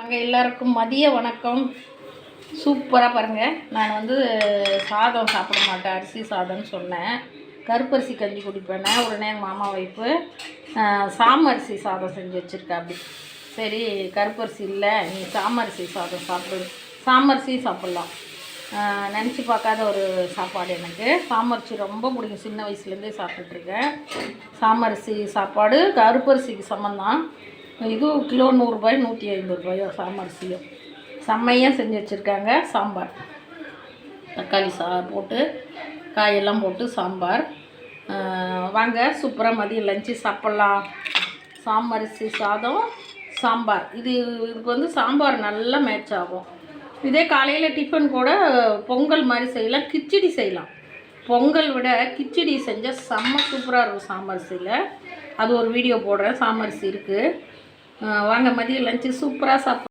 நாங்கள் எல்லாருக்கும் மதிய வணக்கம். சூப்பராக பாருங்கள் நான் வந்து சாதம் சாப்பிட மாட்டேன் அரிசி சாதம்னு சொன்னேன். கருப்பரிசி கஞ்சி குடிப்பேன் உடனே எங்கள் மாமா வைப்பு சாமரிசி சாதம் செஞ்சு வச்சுருக்கா அப்படி சரி கருப்பரிசி இல்லை நீ சாமரிசி சாதம் சாப்பிடு. சாமரிசி சாப்பிட்லாம். நினச்சி பார்க்காத ஒரு சாப்பாடு எனக்கு. சாமரிசி ரொம்ப பிடிக்கும். சின்ன வயசுலேருந்தே சாப்பிட்டுட்ருக்கேன் சாமரிசி சாப்பாடு கருப்பரிசிக்கு சமந்தான் இது கிலோ நூறுரூபாய் நூற்றி ஐம்பது ரூபாயோ சாமரிசியும் செம்மையாக செஞ்சு வச்சுருக்காங்க. சாம்பார். தக்காளி சா போட்டு காயெல்லாம் போட்டு சாம்பார். வாங்க சூப்பராக மதியம் லஞ்சு சாப்பிட்லாம். சாமரிசி சாதம் சாம்பார். இது இதுக்கு வந்து சாம்பார் நல்லா மேட்ச் ஆகும். இதே காலையில் டிஃபன் கூட பொங்கல் மாதிரி செய்யலாம் கிச்சடி செய்யலாம். பொங்கல் விட கிச்சடி செஞ்சால் செம்ம சூப்பராக இருக்கும் சாமரிசியில். அது ஒரு வீடியோ போடுறேன் சாமரிசி இருக்குது வாங்க மதியம் லஞ்சு சூப்பராக சாப்பிட்